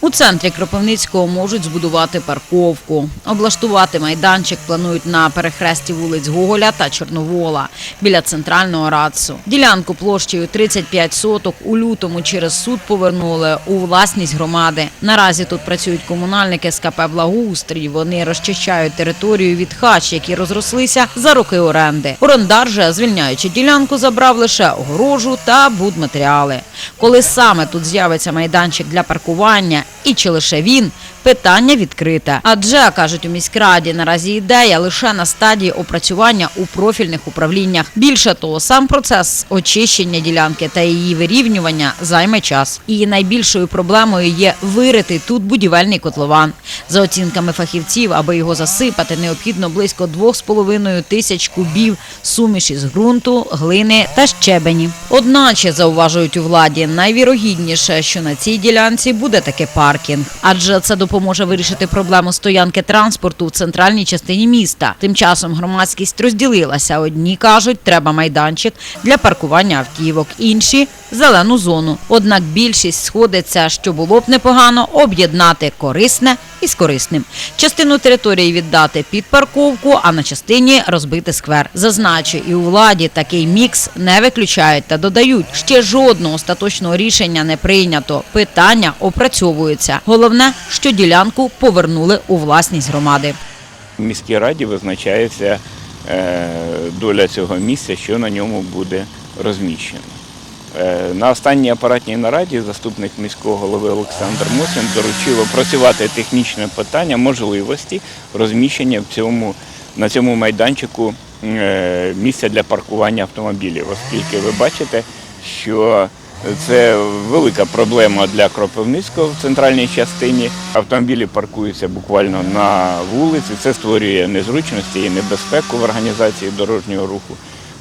У центрі Кропивницького можуть збудувати парковку. Облаштувати майданчик планують на перехресті вулиць Гоголя та Чорновола біля центрального радцу. Ділянку площею 35 соток у лютому через суд повернули у власність громади. Наразі тут працюють комунальники з КП Благоустрій. Вони розчищають територію від хач, які розрослися за роки оренди. Орендар же, звільняючи ділянку, забрав лише огорожу та будматеріали. Коли саме тут з'явиться майданчик для паркування, і чи лише він, питання відкрите. Адже кажуть у міськраді, наразі ідея лише на стадії опрацювання у профільних управліннях. Більше того, сам процес очищення ділянки та її вирівнювання займе час. І найбільшою проблемою є вирити тут будівельний котлован. За оцінками фахівців, аби його засипати, необхідно близько 2,5 тисяч кубів суміші з ґрунту, глини та щебені. Одначе зауважують у владі, найвірогідніше, що на цій ділянці буде таки паркінг, адже це допоможе вирішити проблему стоянки транспорту в центральній частині міста. Тим часом громадськість розділилася. Одні кажуть, треба майданчик для паркування автівок, інші зелену зону. Однак більшість сходиться, що було б непогано об'єднати корисне із корисним. Частину території віддати під парковку, а на частині розбити сквер. Зазначу, і у владі такий мікс не виключають та додають, ще жодного остаточного рішення не прийнято. Питання опрацьовуються. Головне, що ділянку повернули у власність громади. В міській раді визначається е, доля цього місця, що на ньому буде розміщено. Е, На останній апаратній нараді заступник міського голови Олександр Мосін доручив опрацювати технічне питання можливості розміщення в цьому, на цьому майданчику е, місця для паркування автомобілів, оскільки ви бачите, що це велика проблема для Кропивницького в центральній частині. Автомобілі паркуються буквально на вулиці. Це створює незручності і небезпеку в організації дорожнього руху.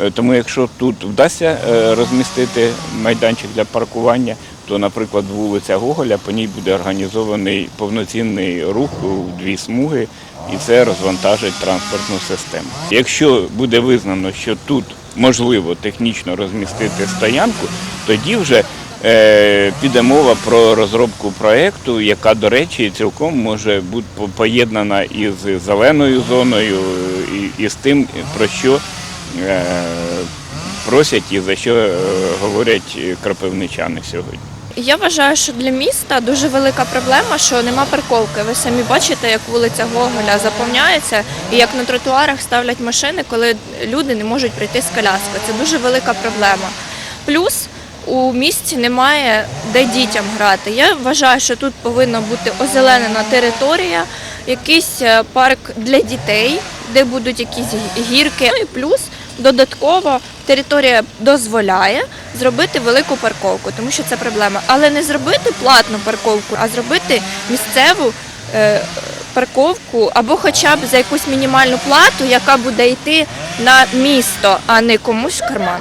Е, Тому якщо тут вдасться е, розмістити майданчик для паркування, то, наприклад, вулиця Гоголя, по ній буде організований повноцінний рух у дві смуги, і це розвантажить транспортну систему. Якщо буде визнано, що тут можливо технічно розмістити стоянку, тоді вже е, піде мова про розробку проєкту, яка, до речі, цілком може бути поєднана із зеленою зоною, і, і з тим, про що е, просять і за що е, говорять крапивничани сьогодні. Я вважаю, що для міста дуже велика проблема, що нема парковки. Ви самі бачите, як вулиця Гоголя заповняється і як на тротуарах ставлять машини, коли люди не можуть прийти з коляскою. Це дуже велика проблема. Плюс у місті немає де дітям грати. Я вважаю, що тут повинна бути озеленена територія, якийсь е, парк для дітей, де будуть якісь гірки. Ну і плюс додатково територія дозволяє зробити велику парковку, тому що це проблема. Але не зробити платну парковку, а зробити місцеву е, парковку або хоча б за якусь мінімальну плату, яка буде йти на місто, а не комусь в карман.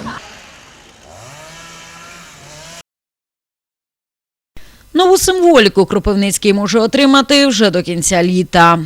Нову символіку Кропивницький може отримати вже до кінця літа.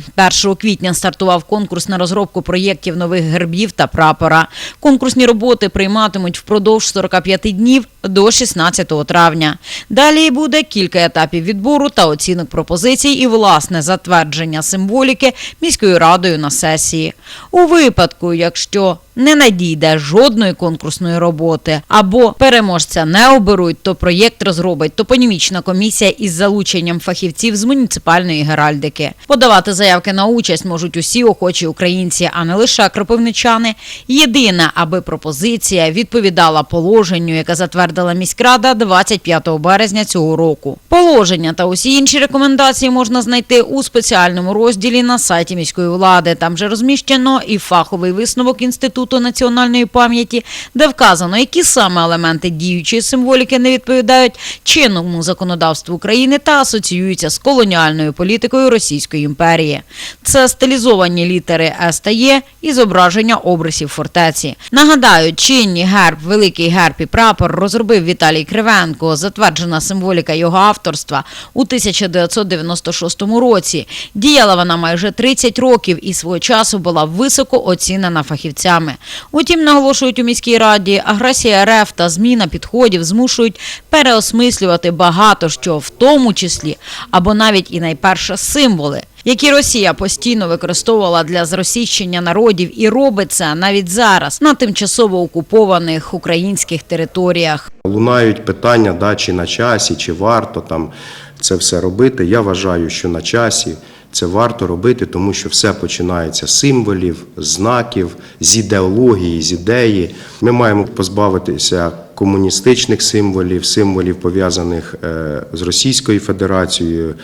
1 квітня стартував конкурс на розробку проєктів нових гербів та прапора. Конкурсні роботи прийматимуть впродовж 45 днів до 16 травня. Далі буде кілька етапів відбору та оцінок пропозицій і власне затвердження символіки міською радою на сесії. У випадку, якщо не надійде жодної конкурсної роботи або переможця не оберуть, то проєкт розробить топонімічна комісія із залученням фахівців з муніципальної геральдики. Подавати заявки на участь можуть усі охочі українці, а не лише кропивничани. Єдине, аби пропозиція відповідала положенню, яке затвердила міськрада 25 березня цього року. Положення та усі інші рекомендації можна знайти у спеціальному розділі на сайті міської влади. Там же розміщено і фаховий висновок інституту національної пам'яті, де вказано, які саме елементи діючої символіки не відповідають чинному законодавству України та асоціюються з колоніальною політикою Російської імперії. Це стилізовані літери С та Є і зображення обрисів фортеці. Нагадаю, чинні герб, великий герб і прапор розробив Віталій Кривенко. Затверджена символіка його авторства у 1996 році. Діяла вона майже 30 років і свого часу була високо оцінена фахівцями. Утім, наголошують у міській раді, агресія РФ та зміна підходів змушують переосмислювати багато що, в тому числі, або навіть і найперше символи, які Росія постійно використовувала для зросійщення народів і робить це навіть зараз на тимчасово окупованих українських територіях. Лунають питання, да, чи на часі, чи варто там це все робити. Я вважаю, що на часі це варто робити, тому що все починається з символів, знаків, з ідеології, з ідеї. Ми маємо позбавитися комуністичних символів, символів пов'язаних е, з Російською Федерацією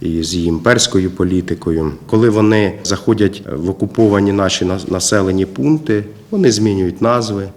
і з її імперською політикою. Коли вони заходять в окуповані наші населені пункти, вони змінюють назви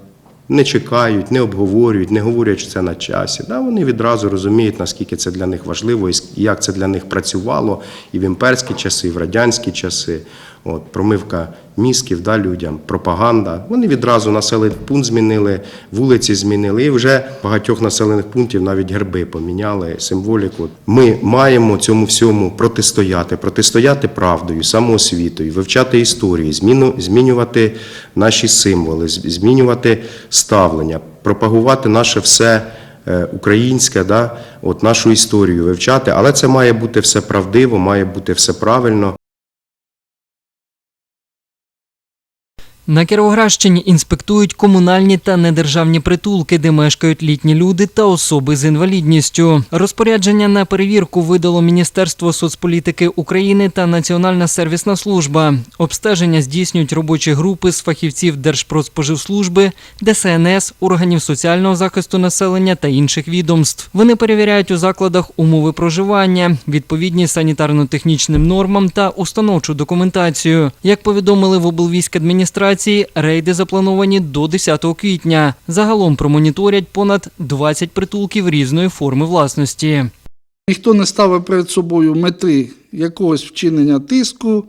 не чекають, не обговорюють, не говорять, що це на часі. Да, вони відразу розуміють, наскільки це для них важливо, і як це для них працювало і в імперські часи, і в радянські часи. От, промивка мізків да, людям, пропаганда. Вони відразу населений пункт змінили, вулиці змінили, і вже багатьох населених пунктів навіть герби поміняли, символіку. Ми маємо цьому всьому протистояти, протистояти правдою, самоосвітою, вивчати історію, зміну, змінювати наші символи, змінювати ставлення, пропагувати наше все. е, Українське, да, от нашу історію вивчати, але це має бути все правдиво, має бути все правильно. На Кіровоградщині інспектують комунальні та недержавні притулки, де мешкають літні люди та особи з інвалідністю. Розпорядження на перевірку видало Міністерство соцполітики України та Національна сервісна служба. Обстеження здійснюють робочі групи з фахівців Держпродспоживслужби, ДСНС, органів соціального захисту населення та інших відомств. Вони перевіряють у закладах умови проживання, відповідність санітарно-технічним нормам та установчу документацію. Як повідомили в облвійській адміністрації, рейди заплановані до 10 квітня. Загалом промоніторять понад 20 притулків різної форми власності. Ніхто не ставив перед собою мети якогось вчинення тиску,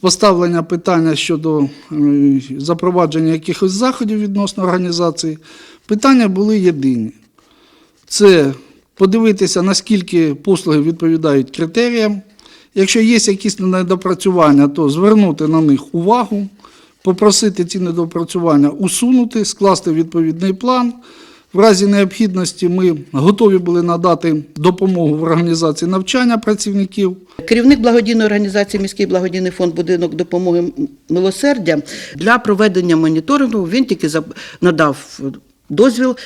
поставлення питання щодо е, запровадження якихось заходів відносно організації. Питання були єдині. Це подивитися, наскільки послуги відповідають критеріям. Якщо є якісь недопрацювання, то звернути на них увагу, попросити ці недопрацювання усунути, скласти відповідний план. В разі необхідності ми готові були надати допомогу в організації навчання працівників. Керівник благодійної організації Міський благодійний фонд будинок допомоги милосердя для проведення моніторингу він тільки надав. Дозвіл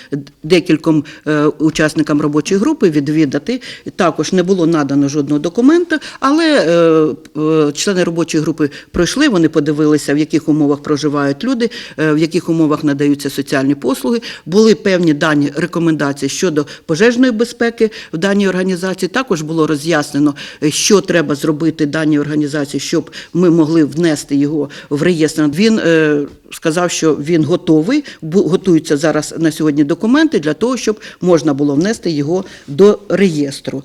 декільком е, учасникам робочої групи відвідати. Також не було надано жодного документа, але е, е, члени робочої групи пройшли, вони подивилися, в яких умовах проживають люди, в яких умовах надаються соціальні послуги. Були певні дані рекомендації щодо пожежної безпеки в даній організації. Також було роз'яснено, що треба зробити даній організації, щоб ми могли внести його в реєстр. Він сказав, що він готовий, готуються зараз на сьогодні документи для того, щоб можна було внести його до реєстру.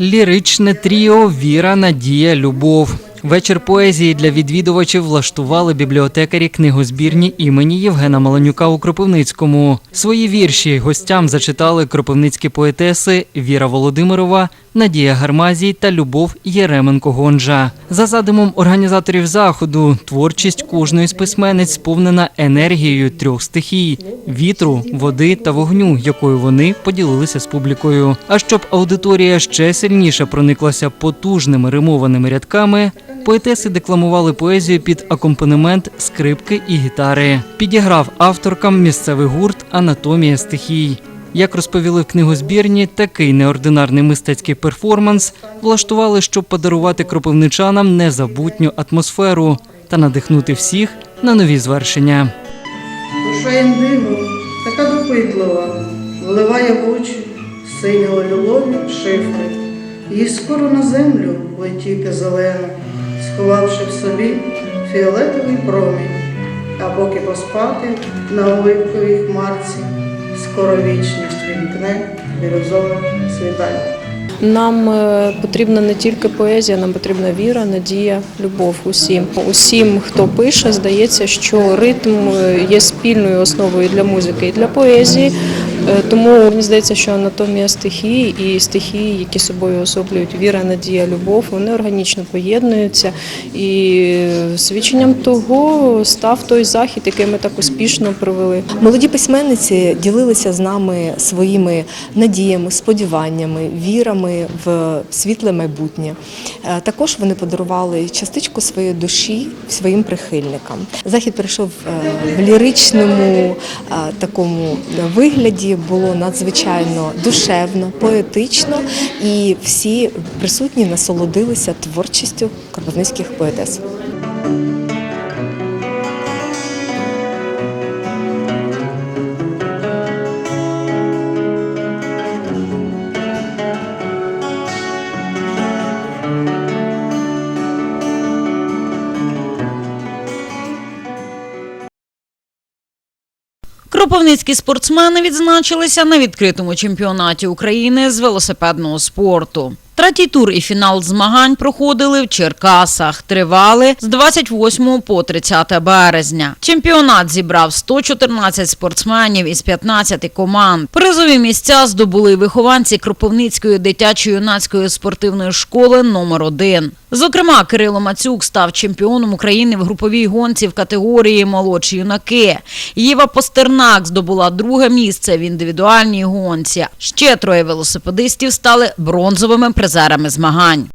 Ліричне тріо Віра, Надія, Любов. Вечір поезії для відвідувачів влаштували бібліотекарі книгозбірні імені Євгена Маланюка у Кропивницькому. Свої вірші гостям зачитали кропивницькі поетеси Віра Володимирова, Надія Гармазій та Любов Єременко Гонжа. За задумом організаторів заходу, творчість кожної з письменниць сповнена енергією трьох стихій вітру, води та вогню, якою вони поділилися з публікою. А щоб аудиторія ще сильніше прониклася потужними римованими рядками, поетеси декламували поезію під акомпанемент скрипки і гітари. Підіграв авторкам місцевий гурт Анатомія стихій. Як розповіли в книгозбірні, такий неординарний мистецький перформанс влаштували, щоб подарувати кропивничанам незабутню атмосферу та надихнути всіх на нові звершення. Душа індиго, така допитлива, вливає в очі синього любові шифри. Їй скоро на землю летіти зелено, сховавши в собі фіолетовий промінь, а поки поспати на оливковій хмарці, скоро вічність вімкне бірюзове світання. Нам е, потрібна не тільки поезія, нам потрібна віра, надія, любов усім. Усім, хто пише, здається, що ритм е, є спільною основою для музики і для поезії. Е, Тому мені здається, що анатомія стихії і стихії, які собою особлюють віра, надія, любов, вони органічно поєднуються. І свідченням того став той захід, який ми так успішно провели. Молоді письменниці ділилися з нами своїми надіями, сподіваннями, вірами в світле майбутнє. Е, Також вони подарували частичку своєї душі своїм прихильникам. Захід прийшов е, в ліричному такому вигляді, було надзвичайно душевно, поетично, і всі присутні насолодилися творчістю кропивницьких поетес. Кропивницькі спортсмени відзначилися на відкритому чемпіонаті України з велосипедного спорту. Третій тур і фінал змагань проходили в Черкасах. Тривали з 28 по 30 березня. Чемпіонат зібрав 114 спортсменів із 15 команд. Призові місця здобули вихованці Кропивницької дитячо-юнацької спортивної школи номер 1 Зокрема, Кирило Мацюк став чемпіоном України в груповій гонці в категорії молодші юнаки. Єва Постернак здобула друге місце в індивідуальній гонці. Ще троє велосипедистів стали бронзовими призерами змагань.